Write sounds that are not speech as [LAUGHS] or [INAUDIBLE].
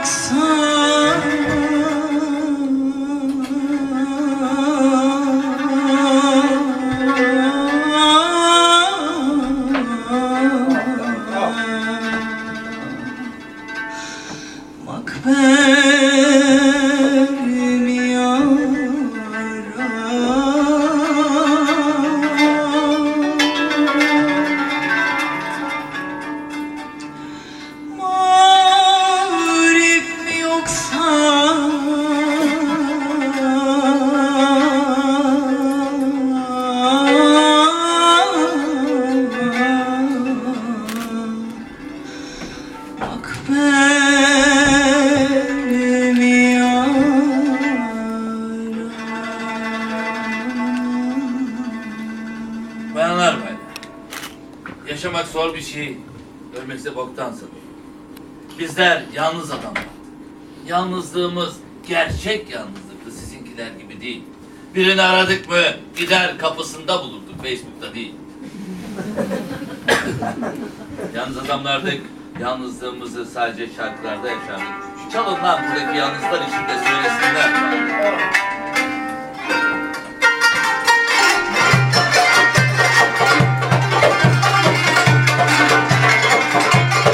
like sun. Bayanlar baylar. Yaşamak zor bir şey. Ölmekse boktan sanırım. Bizler yalnız adamlar. Yalnızlığımız gerçek yalnızlıktı. Sizinkiler gibi değil. Birini aradık mı gider kapısında bulurduk. Facebook'ta değil. [LAUGHS] Yalnız adamlardık. Yalnızlığımızı sadece şarkılarda yaşardık. Çalın lan buradaki yalnızlar içinde söylesinler.